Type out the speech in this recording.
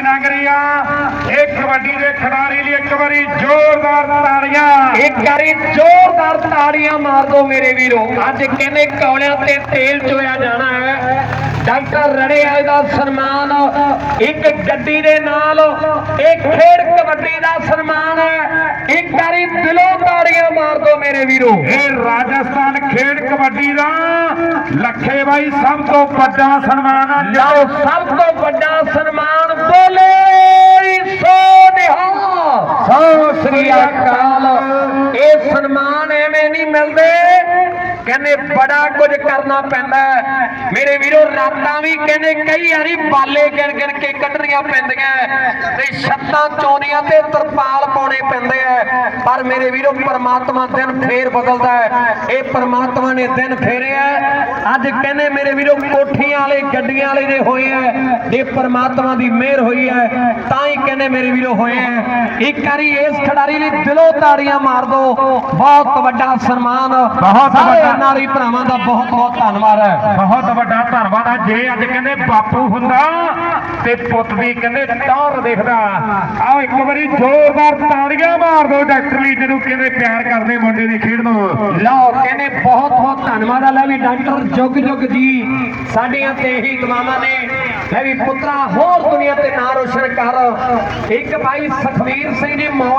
ਰਹੀ ਆ ਇਹ ਕਬੱਡੀ ਦੇ ਖਿਡਾਰੀ ਲਈ ਇੱਕ ਵਾਰੀ ਜ਼ੋਰਦਾਰ ਤਾੜੀਆਂ ਇੱਕ ਵਾਰੀ ਜ਼ੋਰਦਾਰ ਤਾੜੀਆਂ ਮਾਰ ਦਿਓ ਮੇਰੇ ਵੀਰੋ। ਅੱਜ ਕਹਿੰਦੇ ਕੌਲਿਆਂ ਤੇ ਤੇਲ ਚੋਇਆ ਜਾਣਾ ਹੈ? ਡਾਕਟਰ ਰੜੇ ਵਾਲੇ ਦਾ ਸਨਮਾਨ ਇੱਕ ਗੱਡੀ ਦੇ ਨਾਲ ਇਹ ਖੇਡ ਕਬੱਡੀ ਦਾ ਸਨਮਾਨ ਹੈ। ਇੱਕ ਵਾਰੀ ਦਿਲੋਂ ਤਾੜੀਆਂ ਮਾਰ ਦਿਓ ਮੇਰੇ ਵੀਰੋ। ਇਹ ਰਾਜਸਥਾਨ ਖੇਡ ਕਬੱਡੀ ਦਾ ਲੱਖੇ ਬਾਈ ਸਭ ਤੋਂ ਵੱਡਾ ਸਨਮਾਨ ਆ। ਲਓ ਸਭ ਤੋਂ ਵੱਡਾ ਸਨਮਾਨ ਅਕਾਲ ਇਹ ਸਨਮਾਨ ਐਵੇਂ ਨਹੀਂ ਮਿਲਦੇ। ਕਹਿੰਦੇ ਬੜਾ ਕੁਝ ਕਰਨਾ ਪੈਂਦਾ। ਮੇਰੇ ਵੀਰੋ ਰਾਤਾਂ ਵੀ ਕਹਿੰਦੇ ਕਈ ਵਾਰੀ ਬਾਲੇ ਗਿਣ ਗਿਣ ਕੇ ਕੱਢਣੀਆਂ ਪੈਂਦੀਆਂ ਤੇ ਛੱਤਾਂ ਚੋਣੀਆਂ ਤੇ ਤਰਪਾਲ ਪਾਉਣੇ ਪੈਂਦੇ ਆ ਪਰ ਮੇਰੇ ਵੀਰੋ ਪਰਮਾਤਮਾ ਦਿਨ ਫੇਰ ਬਦਲਦਾ ਹੈ ਇਹ ਪਰਮਾਤਮਾ ਨੇ ਦਿਨ ਫੇਰਿਆ। ਅੱਜ ਕਹਿੰਦੇ ਮੇਰੇ ਵੀਰੋ ਕੋਠੀਆਂ ਵਾਲੇ ਗੱਡੀਆਂ ਵਾਲੇ ਦੇ ਹੋਏ ਆ ਇਹ ਪਰਮਾਤਮਾ ਦੀ ਮਿਹਰ ਹੋਈ ਹੈ ਤਾਂ ਹੀ ਕਹਿੰਦੇ ਮੇਰੇ ਵੀਰੋ ਹੋਏ ਆ ਇੱਕ ਵਾਰੀ ਇਸ ਖਿਡਾਰੀ ਲਈ ਦਿਲੋਂ ਤਾੜੀਆਂ ਮਾਰ ਦਿਓ ਬਹੁਤ ਵੱਡਾ ਸਨਮਾਨ ਬਹੁਤ ਵੱਡਾ। ਨਾਰੀ ਭਰਾਵਾਂ ਦਾ ਬਹੁਤ ਬਹੁਤ ਧੰਨਵਾਦ ਹੈ। ਬਹੁਤ ਵੱਡਾ ਧੰਨਵਾਦ ਆ। ਜੇ ਅੱਜ ਕਹਿੰਦੇ ਬਾਪੂ ਹੁੰਦਾ ਤੇ ਪੁੱਤ ਦੀ ਕਹਿੰਦੇ ਟੌਰ ਦੇਖਦਾ। ਆਓ ਇੱਕ ਵਾਰੀ ਜ਼ੋਰਦਾਰ ਤਾੜੀਆਂ ਮਾਰ ਦਿਓ ਡਾਕਟਰ ਲਈ ਜਦੋਂ ਕਹਿੰਦੇ ਪਿਆਰ ਕਰਦੇ ਮੁੰਡੇ ਦੀ ਖੇਡ ਨੂੰ। ਲਓ ਕਹਿੰਦੇ ਬਹੁਤ ਬਹੁਤ ਧੰਨਵਾਦ ਆ। ਲੈ ਵੀ ਡਾਕਟਰ ਜੁਗ ਜੁਗ ਜੀ ਸਾਡੀਆਂ ਤੇ ਇਹੀ ਦੁਆਵਾਂ ਨੇ। ਲੈ ਵੀ ਪੁੱਤਰਾ ਹੋਰ ਦੁਨੀਆ ਤੇ ਨਾਂ ਰੋਸ਼ਨ ਕਰ। ਇੱਕ ਭਾਈ ਸੁਖਵੀਰ ਸਿੰਘ ਜੀ ਮੌੜ